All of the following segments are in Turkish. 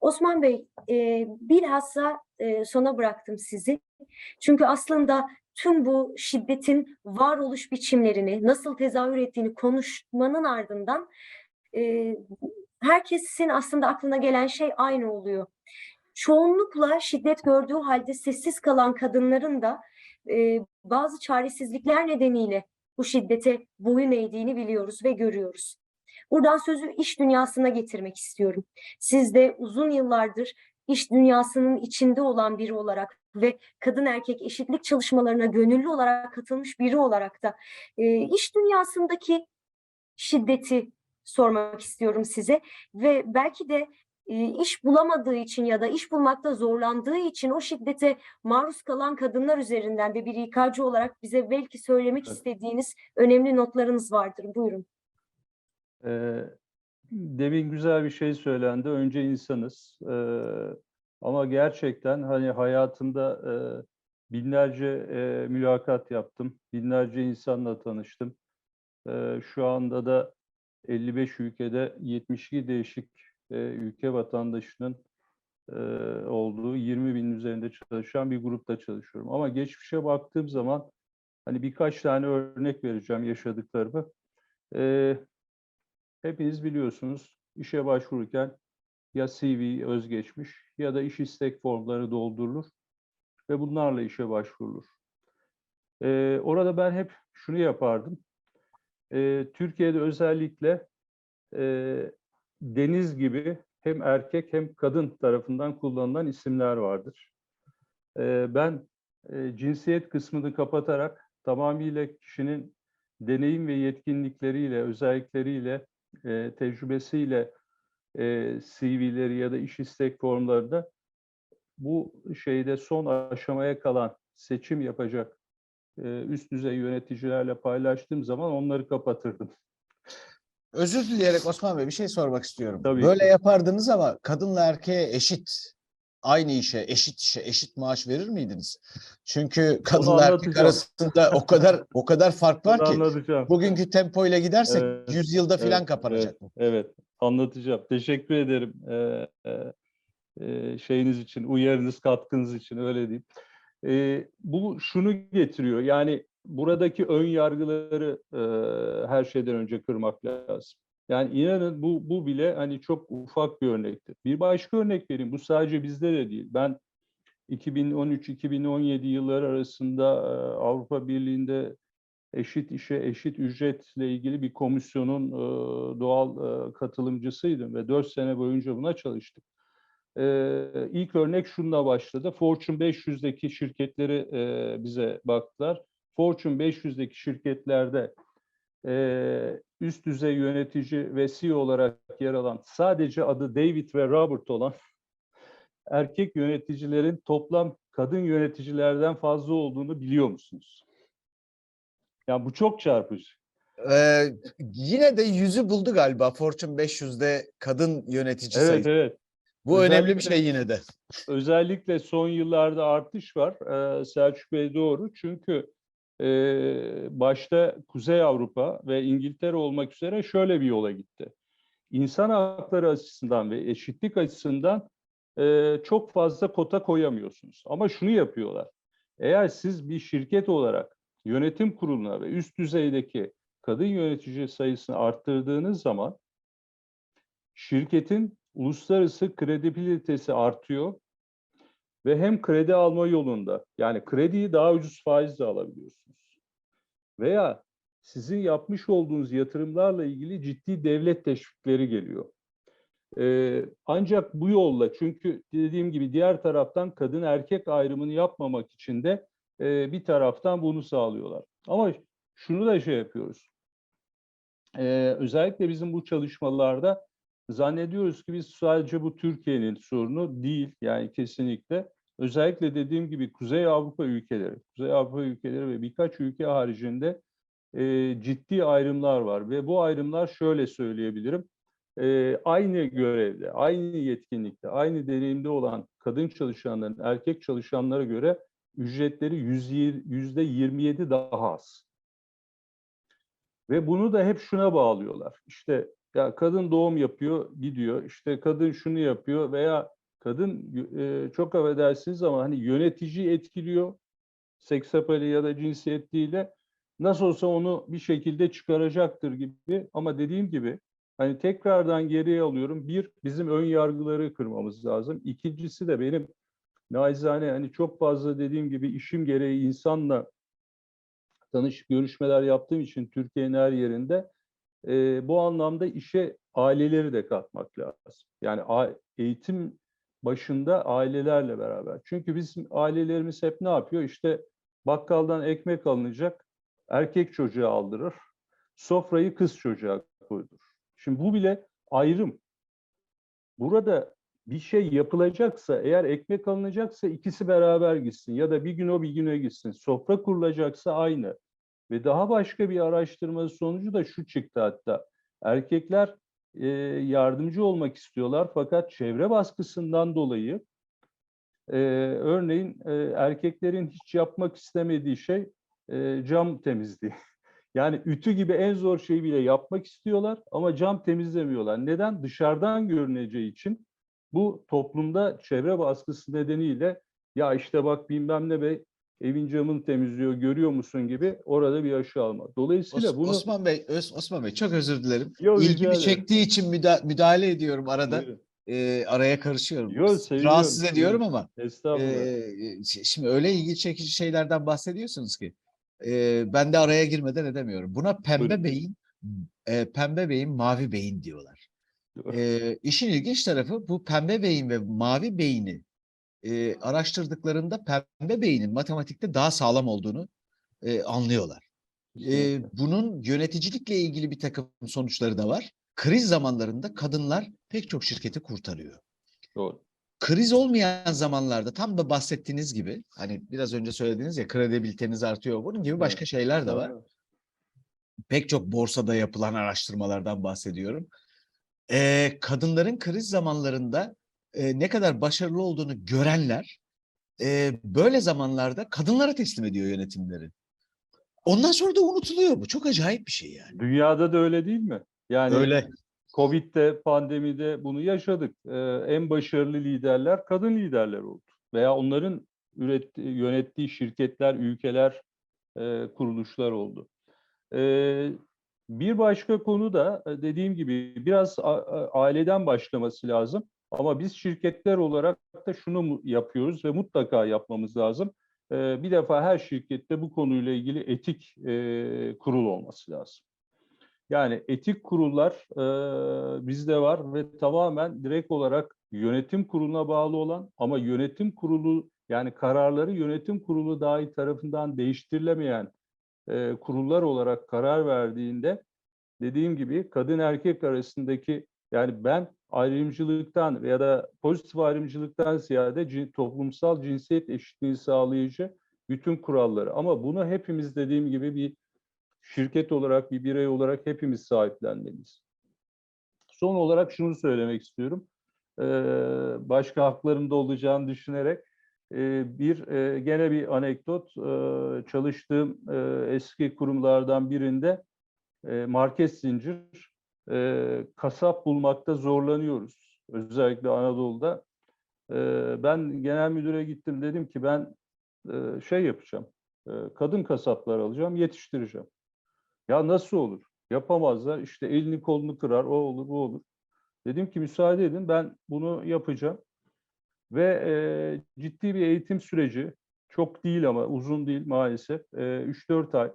Osman Bey, e, bilhassa e, sona bıraktım sizi. Çünkü aslında tüm bu şiddetin varoluş biçimlerini, nasıl tezahür ettiğini konuşmanın ardından e, herkesin aslında aklına gelen şey aynı oluyor. Çoğunlukla şiddet gördüğü halde sessiz kalan kadınların da e, bazı çaresizlikler nedeniyle bu şiddete boyun eğdiğini biliyoruz ve görüyoruz. Buradan sözü iş dünyasına getirmek istiyorum. Siz de uzun yıllardır iş dünyasının içinde olan biri olarak ve kadın erkek eşitlik çalışmalarına gönüllü olarak katılmış biri olarak da e, iş dünyasındaki şiddeti sormak istiyorum size ve belki de e, iş bulamadığı için ya da iş bulmakta zorlandığı için o şiddete maruz kalan kadınlar üzerinden de bir İK'cı olarak bize belki söylemek Evet. istediğiniz önemli notlarınız vardır. Buyurun. Ee, demin güzel bir şey söylendi. Önce insanız. Ee, ama gerçekten hani hayatımda e, binlerce e, mülakat yaptım. Binlerce insanla tanıştım. Ee, şu anda da 55 ülkede 72 değişik e, ülke vatandaşının e, olduğu 20 bin üzerinde çalışan bir grupta çalışıyorum. Ama geçmişe baktığım zaman hani birkaç tane örnek vereceğim yaşadıklarımı. Ee, Hepiniz biliyorsunuz işe başvururken ya CV özgeçmiş ya da iş istek formları doldurulur ve bunlarla işe başvurulur. Ee, orada ben hep şunu yapardım. Ee, Türkiye'de özellikle e, Deniz gibi hem erkek hem kadın tarafından kullanılan isimler vardır. Ee, ben e, cinsiyet kısmını kapatarak tamamıyla kişinin deneyim ve yetkinlikleriyle, özellikleriyle e, tecrübesiyle e, CV'leri ya da iş istek formlarında bu şeyde son aşamaya kalan seçim yapacak e, üst düzey yöneticilerle paylaştığım zaman onları kapatırdım. Özür dileyerek Osman Bey bir şey sormak istiyorum. Tabii Böyle ki. yapardınız ama kadınla erkeğe eşit, aynı işe, eşit işe, eşit maaş verir miydiniz? Çünkü kadınla erkek arasında o kadar o kadar fark var ki anlatacağım. bugünkü tempoyla gidersek Evet, 100 yılda filan Evet, kapanacak evet. Evet, anlatacağım. Teşekkür ederim e, e, e, şeyiniz için, uyarınız, katkınız için öyle diyeyim. E, bu şunu getiriyor, yani buradaki ön yargıları e, her şeyden önce kırmak lazım. Yani inanın bu, bu bile hani çok ufak bir örnektir. Bir başka örnek vereyim, bu sadece bizde de değil. Ben 2013-2017 yılları arasında e, Avrupa Birliği'nde eşit işe eşit ücretle ilgili bir komisyonun e, doğal e, katılımcısıydım ve 4 sene boyunca buna çalıştık. İlk örnek şununla başladı. Fortune 500'deki şirketleri bize baktılar. Fortune 500'deki şirketlerde e, üst düzey yönetici ve CEO olarak yer alan sadece adı David ve Robert olan erkek yöneticilerin toplam kadın yöneticilerden fazla olduğunu biliyor musunuz? Ya bu çok çarpıcı. Ee, yine de yüzü buldu galiba Fortune 500'de kadın yönetici Evet sayısı. evet. Bu önemli bir özellikle- şey yine de. Özellikle son yıllarda artış var. Ee, Selçuk Bey doğru. Çünkü e, başta Kuzey Avrupa ve İngiltere olmak üzere şöyle bir yola gitti. İnsan hakları açısından ve eşitlik açısından e, çok fazla kota koyamıyorsunuz. Ama şunu yapıyorlar. Eğer siz bir şirket olarak yönetim kuruluna ve üst düzeydeki kadın yönetici sayısını arttırdığınız zaman şirketin uluslararası kredibilitesi artıyor ve hem kredi alma yolunda yani krediyi daha ucuz faizle alabiliyorsunuz. Veya sizin yapmış olduğunuz yatırımlarla ilgili ciddi devlet teşvikleri geliyor. Ee, ancak bu yolla çünkü dediğim gibi diğer taraftan kadın erkek ayrımını yapmamak için de e, bir taraftan bunu sağlıyorlar. Ama şunu da şey yapıyoruz. Ee, özellikle bizim bu çalışmalarda zannediyoruz ki biz sadece bu Türkiye'nin sorunu değil yani kesinlikle. Özellikle dediğim gibi Kuzey Avrupa ülkeleri, Kuzey Avrupa ülkeleri ve birkaç ülke haricinde e, ciddi ayrımlar var ve bu ayrımlar şöyle söyleyebilirim. E, aynı görevde, aynı yetkinlikte, aynı deneyimde olan kadın çalışanların erkek çalışanlara göre ücretleri yüzde 27 daha az. Ve bunu da hep şuna bağlıyorlar. İşte Ya kadın doğum yapıyor, gidiyor. İşte kadın şunu yapıyor veya kadın e, çok affedersiniz ama hani yönetici etkiliyor seksapali ya da cinsiyetiyle nasıl olsa onu bir şekilde çıkaracaktır gibi ama dediğim gibi hani tekrardan geriye alıyorum. Bir, bizim ön yargıları kırmamız lazım. İkincisi de benim naizane hani çok fazla dediğim gibi işim gereği insanla tanışıp görüşmeler yaptığım için Türkiye'nin her yerinde e, bu anlamda işe aileleri de katmak lazım. Yani eğitim başında ailelerle beraber. Çünkü bizim ailelerimiz hep ne yapıyor? İşte bakkaldan ekmek alınacak, erkek çocuğa aldırır, sofrayı kız çocuğa koydurur. Şimdi bu bile ayrım. Burada bir şey yapılacaksa, eğer ekmek alınacaksa ikisi beraber gitsin ya da bir gün o bir güne gitsin. Sofra kurulacaksa aynı. Ve daha başka bir araştırma sonucu da şu çıktı hatta. Erkekler e, yardımcı olmak istiyorlar fakat çevre baskısından dolayı e, örneğin e, erkeklerin hiç yapmak istemediği şey e, cam temizliği. Yani ütü gibi en zor şeyi bile yapmak istiyorlar ama cam temizlemiyorlar. Neden? Dışarıdan görüneceği için bu toplumda çevre baskısı nedeniyle ya işte bak bilmem ne bey evin camını temizliyor görüyor musun gibi orada bir aşı alma. Dolayısıyla Os- bunu Osman Bey, Öz- Osman Bey çok özür dilerim. Yo, İlgimi çektiği için müda- müdahale ediyorum arada. Buyurun. Ee, araya karışıyorum. Yo, Rahatsız ediyorum ama Estağfurullah. Şi- şimdi öyle ilgi çekici şeylerden bahsediyorsunuz ki e, ben de araya girmeden edemiyorum. Buna pembe Buyurun. beyin, e, pembe beyin, mavi beyin diyorlar. E, işin ilginç tarafı bu pembe beyin ve mavi beyni e, araştırdıklarında pembe beynin matematikte daha sağlam olduğunu e, anlıyorlar. E, bunun yöneticilikle ilgili bir takım sonuçları da var. Kriz zamanlarında kadınlar pek çok şirketi kurtarıyor Doğru. kriz olmayan zamanlarda tam da bahsettiğiniz gibi hani biraz önce söylediğiniz ya kredibiliteniz artıyor. Bunun gibi başka Evet. şeyler de var. Evet. Pek çok borsada yapılan araştırmalardan bahsediyorum. Ee, kadınların kriz zamanlarında e, ne kadar başarılı olduğunu görenler e, böyle zamanlarda kadınlara teslim ediyor yönetimleri. Ondan sonra da unutuluyor bu. Çok acayip bir şey yani. Dünyada da öyle değil mi? Yani Öyle. Covid'de, pandemide bunu yaşadık. Ee, en başarılı liderler kadın liderler oldu. Veya onların ürettiği, yönettiği şirketler, ülkeler, e, kuruluşlar oldu. Ee, bir başka konu da e, dediğim gibi biraz aileden başlaması lazım. Ama biz şirketler olarak da şunu yapıyoruz ve mutlaka yapmamız lazım. Ee, bir defa her şirkette bu konuyla ilgili etik e, kurul olması lazım. Yani etik kurullar e, bizde var ve tamamen direkt olarak yönetim kuruluna bağlı olan ama yönetim kurulu yani kararları yönetim kurulu dahi tarafından değiştirilemeyen e, kurullar olarak karar verdiğinde dediğim gibi kadın erkek arasındaki yani ben ayrımcılıktan ya da pozitif ayrımcılıktan ziyade cin- toplumsal cinsiyet eşitliği sağlayıcı bütün kuralları ama bunu hepimiz dediğim gibi bir şirket olarak, bir birey olarak hepimiz sahiplenmeliyiz. Son olarak şunu söylemek istiyorum. Ee, başka haklarımda olacağını düşünerek e, bir e, gene bir anekdot. Ee, çalıştığım e, eski kurumlardan birinde e, market zincir e, kasap bulmakta zorlanıyoruz. Özellikle Anadolu'da. Ee, ben genel müdüre gittim dedim ki ben e, şey yapacağım. e, kadın kasaplar alacağım, yetiştireceğim. Ya nasıl olur? Yapamazlar. İşte elini kolunu kırar, o olur, bu olur. Dedim ki müsaade edin ben bunu yapacağım. Ve e, ciddi bir eğitim süreci, çok değil ama uzun değil maalesef, e, 3-4 ay.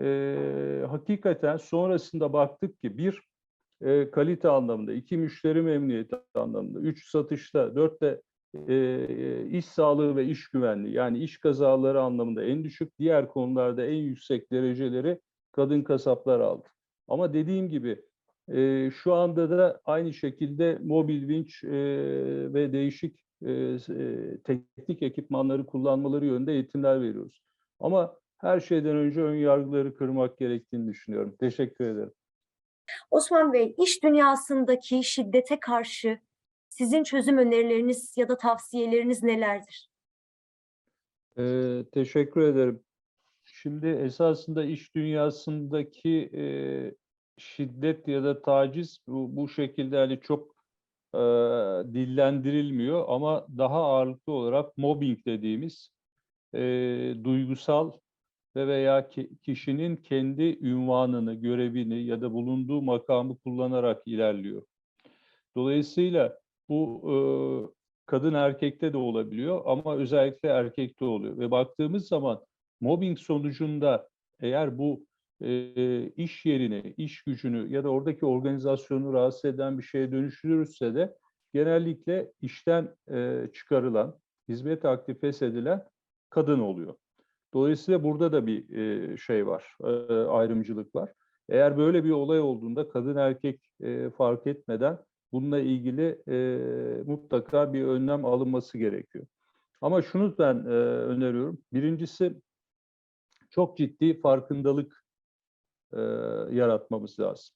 E, hakikaten sonrasında baktık ki bir, e, kalite anlamında, iki müşteri memnuniyeti anlamında, üç satışta, dört de e, iş sağlığı ve iş güvenliği yani iş kazaları anlamında en düşük, diğer konularda en yüksek dereceleri kadın kasaplar aldı. Ama dediğim gibi e, şu anda da aynı şekilde mobil vinç e, ve değişik e, e, teknik ekipmanları kullanmaları yönünde eğitimler veriyoruz. Ama her şeyden önce ön yargıları kırmak gerektiğini düşünüyorum. Teşekkür ederim. Osman Bey, iş dünyasındaki şiddete karşı sizin çözüm önerileriniz ya da tavsiyeleriniz nelerdir? Ee, teşekkür ederim. Şimdi esasında iş dünyasındaki e, şiddet ya da taciz bu, bu şekilde hani çok e, dillendirilmiyor ama daha ağırlıklı olarak mobbing dediğimiz e, duygusal ve veya ki- kişinin kendi ünvanını, görevini ya da bulunduğu makamı kullanarak ilerliyor. Dolayısıyla bu e, kadın erkekte de olabiliyor ama özellikle erkekte oluyor. Ve baktığımız zaman mobbing sonucunda eğer bu e, iş yerini, iş gücünü ya da oradaki organizasyonu rahatsız eden bir şeye dönüştürürse de genellikle işten e, çıkarılan, hizmet aktif edilen kadın oluyor. Dolayısıyla burada da bir e, şey var, e, ayrımcılık var. Eğer böyle bir olay olduğunda kadın erkek e, fark etmeden bununla ilgili e, mutlaka bir önlem alınması gerekiyor. Ama şunu ben e, öneriyorum. Birincisi çok ciddi farkındalık e, yaratmamız lazım.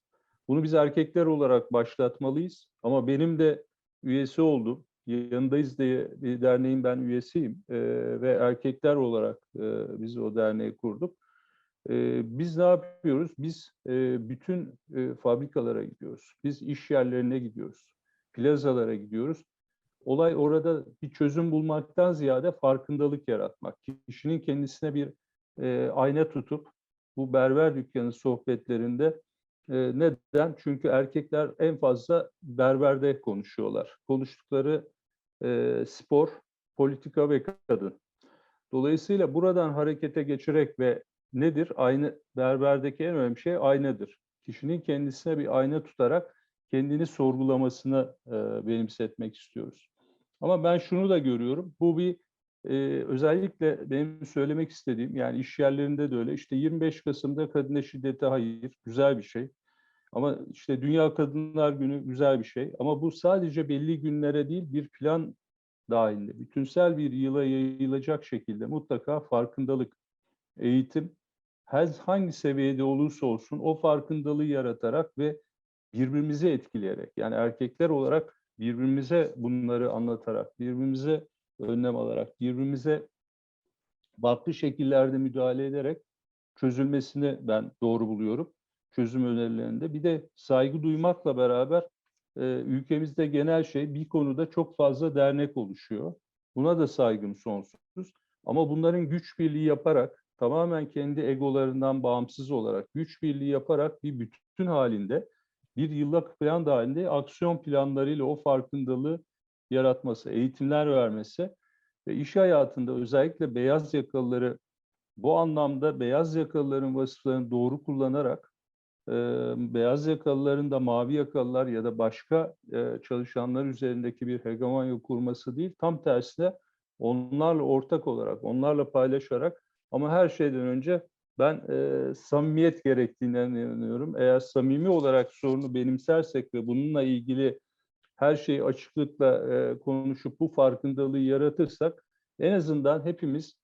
Bunu biz erkekler olarak başlatmalıyız. Ama benim de üyesi oldum. Yanındayız diye bir derneğin ben üyesiyim. E, ve erkekler olarak e, biz o derneği kurduk. E, biz ne yapıyoruz? Biz e, bütün e, fabrikalara gidiyoruz. Biz iş yerlerine gidiyoruz. Plazalara gidiyoruz. Olay orada bir çözüm bulmaktan ziyade farkındalık yaratmak. Kişinin kendisine bir e, ayna tutup bu berber dükkanı sohbetlerinde neden? Çünkü erkekler en fazla berberde konuşuyorlar. Konuştukları spor, politika ve kadın. Dolayısıyla buradan harekete geçerek ve nedir? Aynı berberdeki en önemli şey aynadır. Kişinin kendisine bir ayna tutarak kendini sorgulamasını benimsetmek istiyoruz. Ama ben şunu da görüyorum. Bu bir e, özellikle benim söylemek istediğim yani iş yerlerinde de öyle. İşte 25 Kasım'da kadına şiddete hayır. Güzel bir şey. Ama işte Dünya Kadınlar Günü güzel bir şey. Ama bu sadece belli günlere değil bir plan dahilinde, bütünsel bir yıla yayılacak şekilde mutlaka farkındalık, eğitim, her hangi seviyede olursa olsun o farkındalığı yaratarak ve birbirimizi etkileyerek, yani erkekler olarak birbirimize bunları anlatarak, birbirimize önlem alarak, birbirimize farklı şekillerde müdahale ederek çözülmesini ben doğru buluyorum. Çözüm önerilerinde. Bir de saygı duymakla beraber e, ülkemizde genel şey bir konuda çok fazla dernek oluşuyor. Buna da saygım sonsuz. Ama bunların güç birliği yaparak, tamamen kendi egolarından bağımsız olarak güç birliği yaparak bir bütün halinde, bir yıllık plan dahilinde aksiyon planlarıyla o farkındalığı yaratması, eğitimler vermesi ve iş hayatında özellikle beyaz yakalıları bu anlamda beyaz yakalıların vasıflarını doğru kullanarak e, beyaz yakalıların da mavi yakalılar ya da başka e, çalışanlar üzerindeki bir hegemonya kurması değil, tam tersine onlarla ortak olarak, onlarla paylaşarak ama her şeyden önce ben e, samimiyet gerektiğine inanıyorum. Eğer samimi olarak sorunu benimsersek ve bununla ilgili her şeyi açıklıkla e, konuşup bu farkındalığı yaratırsak en azından hepimiz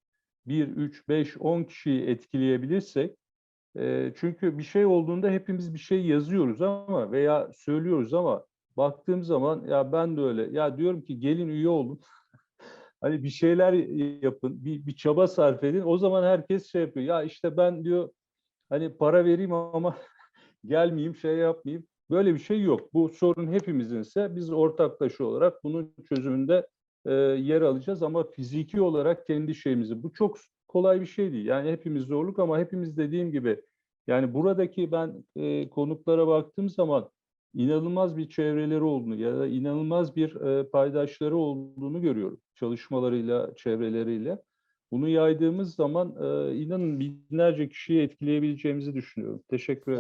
1, 3, 5, 10 kişiyi etkileyebilirsek e, çünkü bir şey olduğunda hepimiz bir şey yazıyoruz ama veya söylüyoruz ama baktığım zaman ya ben de öyle ya diyorum ki gelin üye olun hani bir şeyler yapın bir, bir çaba sarf edin. O zaman herkes şey yapıyor ya işte ben diyor hani para vereyim ama gelmeyeyim şey yapmayayım böyle bir şey yok bu sorun hepimizinse biz ortaklaşa olarak bunun çözümünde e, yer alacağız ama fiziki olarak kendi şeyimizi bu çok kolay bir şey değil. Yani hepimiz zorluk ama hepimiz dediğim gibi yani buradaki ben e, konuklara baktığım zaman inanılmaz bir çevreleri olduğunu ya da inanılmaz bir e, paydaşları olduğunu görüyorum çalışmalarıyla, çevreleriyle. Bunu yaydığımız zaman e, inanın binlerce kişiyi etkileyebileceğimizi düşünüyorum. Teşekkür ederim.